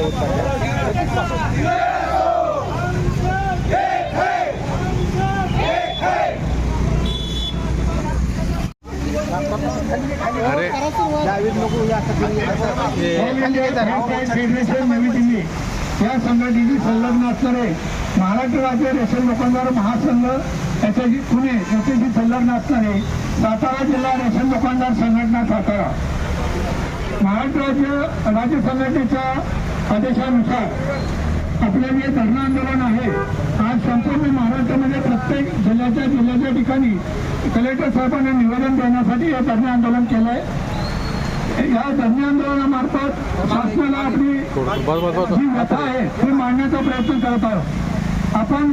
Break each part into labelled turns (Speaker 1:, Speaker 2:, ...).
Speaker 1: होत अरे.
Speaker 2: या संघटनेची संलग्न असणारे महाराष्ट्र राज्य रेशन दुकानदार महासंघ याच्याशी पुणे याच्याशी संलग्न असणारे सातारा जिल्हा रेशन दुकानदार संघटना सातारा. महाराष्ट्र राज्य राज्य संघटनेच्या आदेशानुसार आपलं जे धरणं आंदोलन आहे आज संपूर्ण महाराष्ट्रामध्ये प्रत्येक जिल्ह्याच्या जिल्ह्याच्या ठिकाणी कलेक्टर साहेबांना निवेदन देण्यासाठी हे धरणं आंदोलन केलं आहे या धरणे आंदोलनामार्फत शासनाला आपली जी व्यथा आहे ती मांडण्याचा प्रयत्न करत आहोत. आपण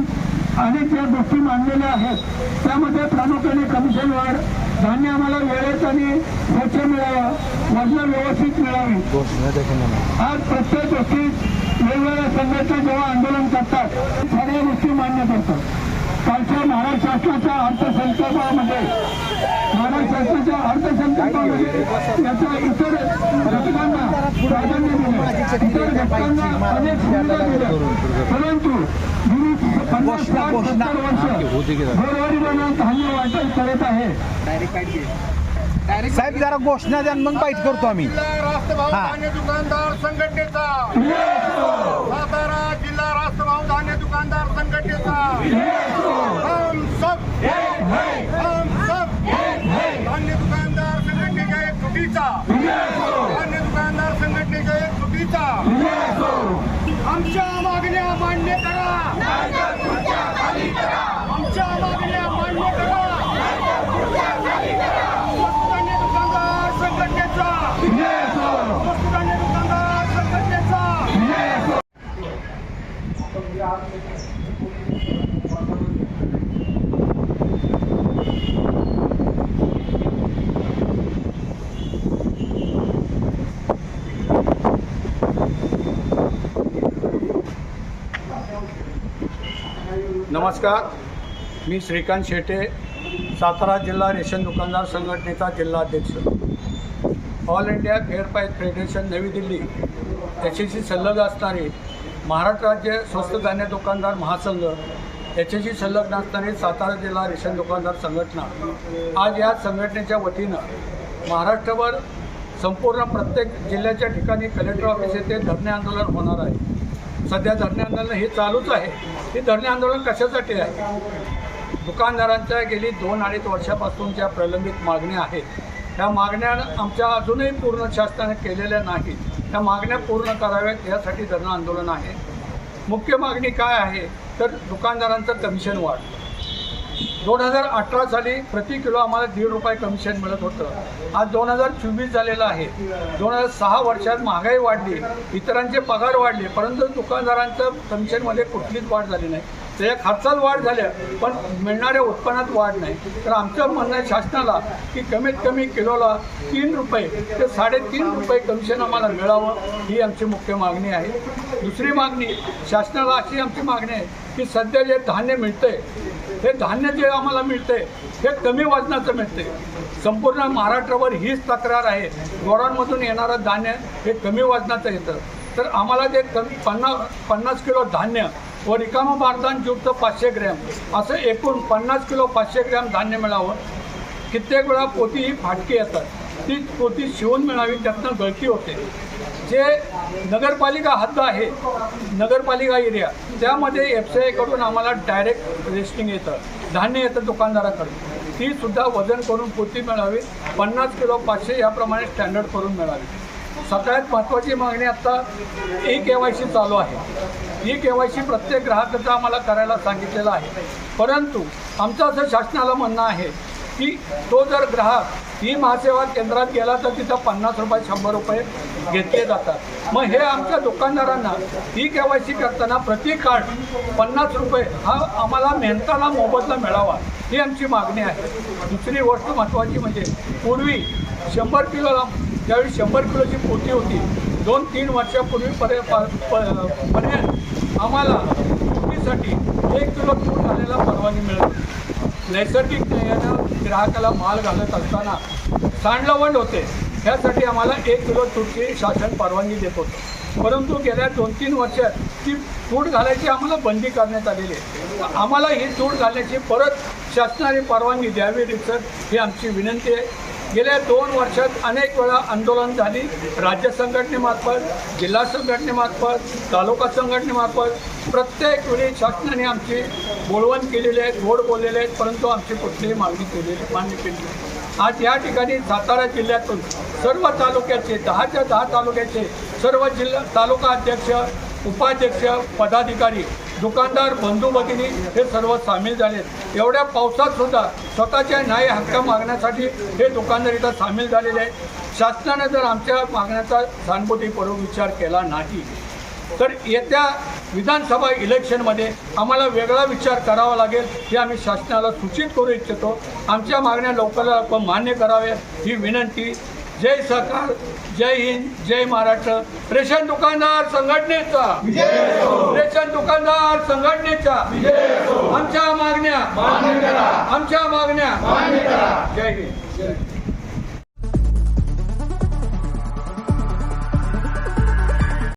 Speaker 2: अनेक ज्या गोष्टी मांडलेल्या आहेत त्यामध्ये प्रामुख्याने कमिशन वाढ धान्य आम्हाला वेळेत आणि स्वच्छ मिळावं. वजन व्यवस्थित मिळावी. आज प्रत्येक गोष्टीत वेगवेगळ्या संघटना जेव्हा आंदोलन करतात सगळ्या गोष्टी मान्य करतात. कालच्या महाराष्ट्र शासनाच्या अर्थसंकल्पामध्ये महाराष्ट्र शासनाच्या अर्थसंकल्पामध्ये याचा इतर घटकांना प्राधान्य दिलं. इतर घटकांना अनेक सुविधा दिल्या. परंतु करत आहे.
Speaker 1: साहेब जरा घोषणा द्या मग बाईट करतो आम्ही.
Speaker 3: राष्ट्रभाऊ. धान्य दुकानदार संघटनेचा. सातारा जिल्हा राष्ट्रभाऊ धान्य दुकानदार संघटनेचा हम सब हम सब धान्य दुकानदार संघटनेच्या एक चुकीचा धान्य दुकानदार संघटनेच्या एक चुकीचा आमच्या मागण्या मान्य करा आमच्या मागण्या मान्य करा धान्य दुकानदार संघटनेचा धान्य दुकानदार संघटनेचा
Speaker 4: नमस्कार. मी श्रीकांत शेटे सातारा जिल्हा रेशन दुकानदार संघटनेचा जिल्हाध्यक्ष. ऑल इंडिया फेअरपाईज फेडरेशन नवी दिल्ली. याच्याशी संलग्न असणारे महाराष्ट्र राज्य स्वस्त धान्य दुकानदार महासंघ याच्याशी संलग्न असणारी सातारा जिल्हा रेशन दुकानदार संघटना. आज या संघटनेच्या वतीनं महाराष्ट्रभर संपूर्ण प्रत्येक जिल्ह्याच्या ठिकाणी कलेक्टर ऑफिस येथे धरणे आंदोलन होणार आहे. सध्या धरणे आंदोलन हे चालूच आहे. हे धरणे आंदोलन कशासाठी आहे? दुकानदारांच्या गेली दोन अडीच वर्षापासून ज्या प्रलंबित मागण्या आहेत त्या मागण्या आमच्या अजूनही पूर्ण शासनाने केलेल्या नाहीत. त्या मागण्या पूर्ण कराव्यात यासाठी धरणं आंदोलन आहे. मुख्य मागणी काय आहे? तर दुकानदारांचं कमिशन वाढ. दोन हजार अठरा साली प्रति किलो आम्हाला दीड रुपये कमिशन मिळत होतं. आज दोन हजार चोवीस झालेलं आहे. दोन हजार सहा वर्षात महागाई वाढली इतरांचे पगार वाढले परंतु दुकानदारांचं कमिशनमध्ये कुठलीच वाढ झाली नाही. त्याच्या खर्चात वाढ झाल्या पण मिळणाऱ्या उत्पन्नात वाढ नाही. तर आमचं म्हणणं आहे शासनाला की कमीत कमी किलोला तीन रुपये ते साडेतीन रुपये कमिशन आम्हाला मिळावं ही आमची मुख्य मागणी आहे. दुसरी मागणी शासनाला अशी आमची मागणी आहे की सध्या जे धान्य मिळतंय हे धान्य जे आम्हाला मिळते हे कमी वजनाचं मिळते संपूर्ण महाराष्ट्रावर हीच तक्रार आहे. गोडांमधून येणारं धान्य हे कमी वजनाचं येतं. तर आम्हाला जे कमी पन्नास पन्नास किलो धान्य व रिकामं बारदान युक्त पाचशे ग्रॅम असं एकूण पन्नास किलो पाचशे ग्रॅम धान्य मिळावं. कित्येक वेळा पोती ही फाटकी येतात. ती पोती शिवून मिळावी त्यातनं गळती होते. जे नगरपालिका हद्द आहे नगरपालिका एरिया त्यामध्ये एफ सी आयकडून आम्हाला डायरेक्ट रेस्टिंग येतं. धान्य येतं दुकानदाराकडून. तीसुद्धा वजन करून पोती मिळावी. पन्नास किलो पाचशे याप्रमाणे स्टँडर्ड करून मिळावी. सगळ्यात महत्त्वाची मागणी आत्ता ई के वाय सी चालू आहे. ई के वाय सी प्रत्येक ग्राहकाचा आम्हाला करायला सांगितलेलं आहे. परंतु आमचं असं शासनाला म्हणणं आहे की तो जर ग्राहक ही महासेवा केंद्रात गेला तर तिथं पन्नास रुपये शंभर रुपये घेतले जातात. मग हे आमच्या दुकानदारांना ई के वाय सी करताना प्रति कार्ड पन्नास रुपये हा आम्हाला मेहनताला मोबदला मिळावा ही आमची मागणी आहे. दुसरी गोष्ट महत्त्वाची म्हणजे पूर्वी शंभर किलोला ज्यावेळी शंभर किलोची पोती होती दोन तीन वर्षापूर्वी पर्य प- प- पर्यंत आम्हाला पोतीसाठी एक किलो तूर घालायला परवानगी मिळत नैसर्गिक न्यायानं ग्राहकाला माल घालत असताना सांडलवंड होते. ह्यासाठी आम्हाला एक किलो तुटची शासन परवानगी देत होतं. परंतु गेल्या दोन तीन वर्षात ती तूट घालायची आम्हाला बंदी करण्यात आलेली आहे. आम्हाला ही तूट घालण्याची परत शासनाने परवानगी द्यावी रिसर ही आमची विनंती आहे. गेल्या दोन वर्षात अनेक वेळा आंदोलन झाली. राज्य संघटनेमार्फत जिल्हा संघटनेमार्फत तालुका संघटनेमार्फत. प्रत्येक वेळी शासनाने आमची बोलवण केलेली आहे गोड बोललेले आहेत परंतु आमची कुठलीही मागणी केलेली मान्य केली आज या ठिकाणी सातारा जिल्ह्यातून सर्व तालुक्याचे दहाच्या दहा तालुक्याचे सर्व जिल्हा तालुका अध्यक्ष उपाध्यक्ष पदाधिकारी दुकानदार बंधू भगिनी हे सर्व सामील झालेत. एवढ्या पावसात सुद्धा स्वतःच्या न्याय हक्क मागण्यासाठी हे दुकानदार इथं सामील झालेले आहेत. शासनाने जर आमच्या मागण्याचा सहानुभूतीपूर्वक विचार केला नाही तर येत्या विधानसभा इलेक्शनमध्ये आम्हाला वेगळा विचार करावा लागेल हे आम्ही शासनाला सूचित करू इच्छितो. आमच्या मागण्या लवकरात लवकर मान्य कराव्या ही विनंती जय सरकार जय हिंद जय महाराष्ट्र. रेशन दुकानदार संघटनेचा. रेशन दुकानदार संघटनेचा. आमच्या मागण्या. आमच्या मागण्या. जय हिंद.